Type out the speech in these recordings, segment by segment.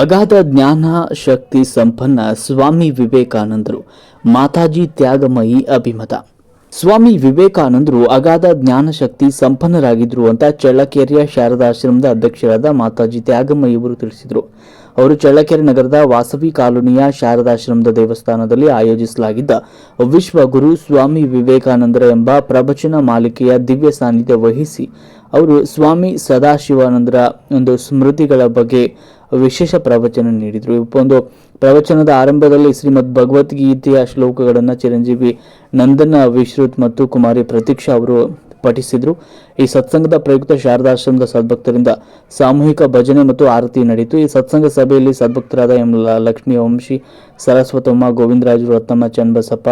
ಅಗಾಧ ಜ್ಞಾನ ಶಕ್ತಿ ಸಂಪನ್ನ ಸ್ವಾಮಿ ವಿವೇಕಾನಂದರು. ಮಾತಾಜಿ ತ್ಯಾಗಮಯಿ ಅಭಿಮತ. ಸ್ವಾಮಿ ವಿವೇಕಾನಂದರು ಅಗಾಧ ಜ್ಞಾನ ಶಕ್ತಿ ಸಂಪನ್ನರಾಗಿದ್ದರು ಅಂತ ಚಳ್ಳಕೆರೆಯ ಶಾರದಾಶ್ರಮದ ಅಧ್ಯಕ್ಷರಾದ ಮಾತಾಜಿ ತ್ಯಾಗಮಯಿ ಅವರು ತಿಳಿಸಿದರು. ಅವರು ಚಳ್ಳಕೆರೆ ನಗರದ ವಾಸವಿ ಕಾಲೋನಿಯ ಶಾರದಾಶ್ರಮದ ದೇವಸ್ಥಾನದಲ್ಲಿ ಆಯೋಜಿಸಲಾಗಿದ್ದ ವಿಶ್ವಗುರು ಸ್ವಾಮಿ ವಿವೇಕಾನಂದರ ಎಂಬ ಪ್ರವಚನ ಮಾಲಿಕೆಯ ದಿವ್ಯ ಸಾನ್ನಿಧ್ಯ ವಹಿಸಿ ಅವರು ಸ್ವಾಮಿ ಸದಾಶಿವಾನಂದರ ಒಂದು ಸ್ಮೃತಿಗಳ ಬಗ್ಗೆ ವಿಶೇಷ ಪ್ರವಚನ ನೀಡಿದರು. ಒಂದು ಪ್ರವಚನದ ಆರಂಭದಲ್ಲಿ ಶ್ರೀಮದ್ ಭಗವದ್ಗೀತೆಯ ಶ್ಲೋಕಗಳನ್ನು ಚಿರಂಜೀವಿ ನಂದನ, ವಿಶ್ರುತ್ ಮತ್ತು ಕುಮಾರಿ ಪ್ರತೀಕ್ಷಾ ಅವರು ಪಠಿಸಿದರು. ಈ ಸತ್ಸಂಗದ ಪ್ರಯುಕ್ತ ಶಾರದಾಶ್ರಮದ ಸದ್ಭಕ್ತರಿಂದ ಸಾಮೂಹಿಕ ಭಜನೆ ಮತ್ತು ಆರತಿ ನಡೆಯಿತು ಈ ಸತ್ಸಂಗ ಸಭೆಯಲ್ಲಿ ಸದ್ಭಕ್ತರಾದ M Lakshmi Vamshi, Saraswatamma Govindaraju Ratnamma Channabasappa,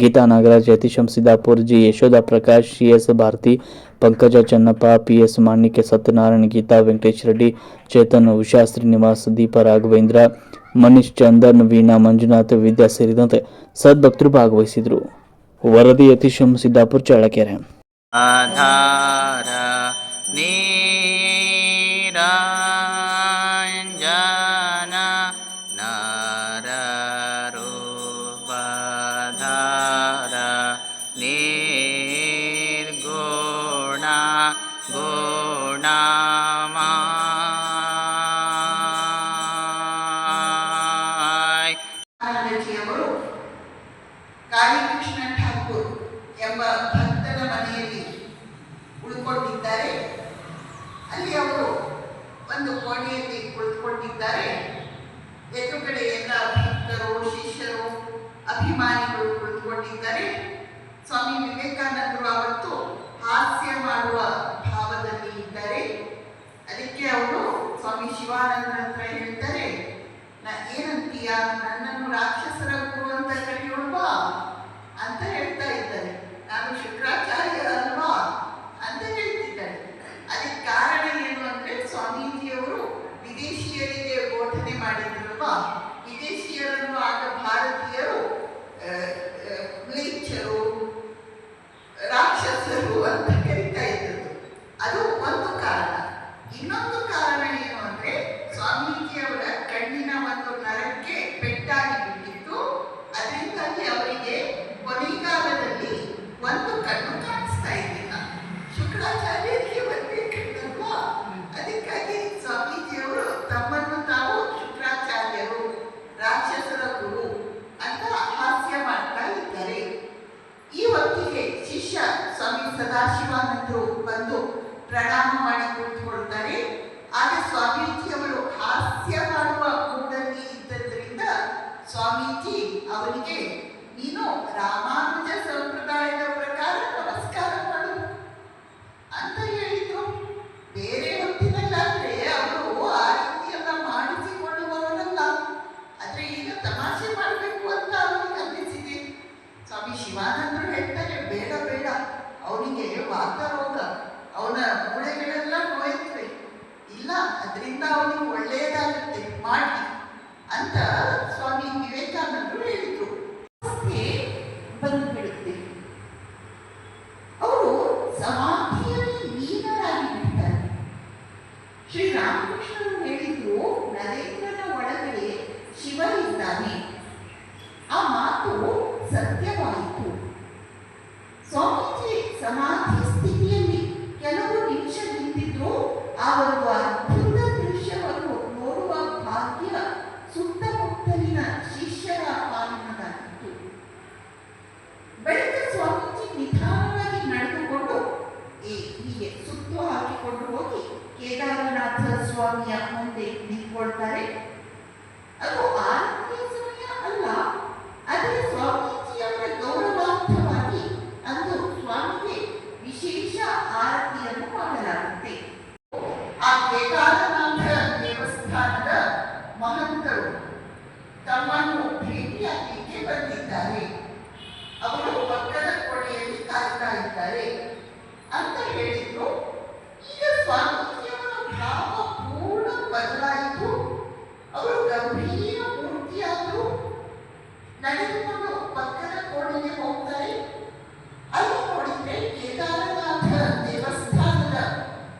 Geetha Nagaraj, Yathisham Siddapur, G Yashodha Prakash, C S Bharathi, Pankaja Channappa, P S Manikya, Satyanarayana, Geetha Venkatesh Reddy, Chetan Usha, Srinivas, ದೀಪ ರಾಘವೇಂದ್ರ, ಮನೀಶ್ ಚಂದನ್, ವೀಣಾ ಮಂಜುನಾಥ್ ವಿದ್ಯಾ ಸೇರಿದಂತೆ ಸದ್ಭಕ್ತರು ಭಾಗವಹಿಸಿದರು. ವರದಿ ಯತೀಶಂ ಸಿದ್ದಾಪುರ್, ಚಳ್ಳಕೆರೆ. 啊他他 ಎದುರುಗಡೆ ಎಲ್ಲ ಭಕ್ತರು, ಶಿಷ್ಯರು, ಅಭಿಮಾನಿಗಳು ಕುಳಿತುಕೊಂಡಿದ್ದಾರೆ. ಸ್ವಾಮಿ ವಿವೇಕಾನಂದರು ಅವತ್ತು ಹಾಸ್ಯ ಮಾಡುವ ಭಾವದಲ್ಲಿ ಇದ್ದಾರೆ. ಅದಕ್ಕೆ ಅವರು ಸ್ವಾಮಿ ಶಿವಾನಂದ ಹತ್ರ ಹೇಳ್ತಾರೆ, ನಾ ಏನಂತೀಯ? ನನ್ನನ್ನು ರಾಕ್ಷಸರ ಸ್ವಾಮೀಜಿ, ಅವರಿಗೆ, ನೀನು ರಾಮಾನುಜ ಸಂಪ್ರದಾಯದ ಪ್ರಕಾರ ನಮಸ್ಕಾರ ಮಾಡು ಅಂತ ಹೇಳಿದ್ರು. ಬೇರೆ ಹೊತ್ತಿನಲ್ಲಾದ್ರೆ ಅವರು ಆ ರೀತಿಯೆಲ್ಲ ಮಾಡಿಸಿಕೊಳ್ಳುವವರಲ್ಲ. ಆದ್ರೆ ಈಗ ತಮಾಷೆ ಮಾಡಬೇಕು ಅಂತ ಅವನಿಗೆ ಅನ್ನಿಸಿದೆ. ಸ್ವಾಮಿ ಶಿವಾನಂದರು ಹೇಳ್ತಾರೆ, ಬೇಡ ಬೇಡ, ಅವನಿಗೆ ವಾತರೋಗ, ಅವನ ಮೂಳೆಗಳೆಲ್ಲ ನೋಯುತ್ತವೆ ಇಲ್ಲ, ಅದರಿಂದ ಅವನಿಗೆ ಒಳ್ಳೆಯದಾಗುತ್ತೆ ಮಾಡಿ ಅಂತ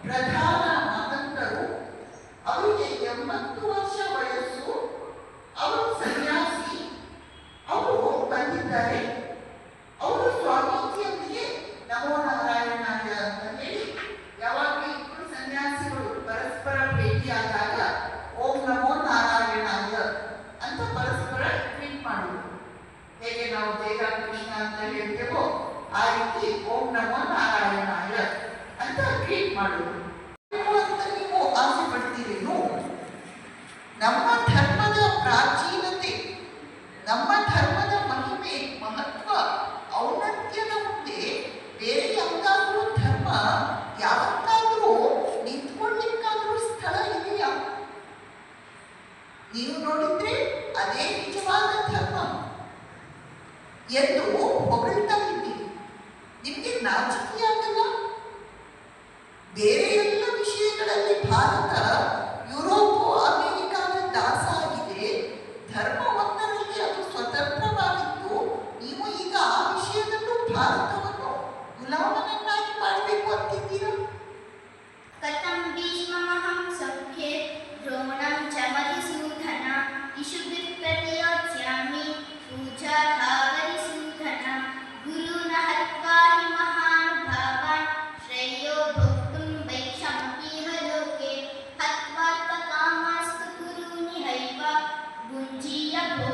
Gracias. ಮಹತ್ವ ಔನ್ನತ್ಯದ ಮುಂದೆ ಬೇರೆ ಯಾವುದಾದ್ರೂ ಧರ್ಮ ಯಾವತ್ತಾದ್ರೂ ನಿಂತ್ಕೊಳ್ಳಿಕ್ಕಾದ್ರೂ ಸ್ಥಳ ಇದೆಯಾ? ನೀವು ನೋಡಿದ್ರೆ ಅದೇ ನಿಜವಾದ ಧರ್ಮ ಎಂದು ಹೊಗಳ್ತಾ ಇದ್ದೀರಿ. ನಿಮಗೆ ನಾಚಿಕೆಯಾಗಲ್ಲ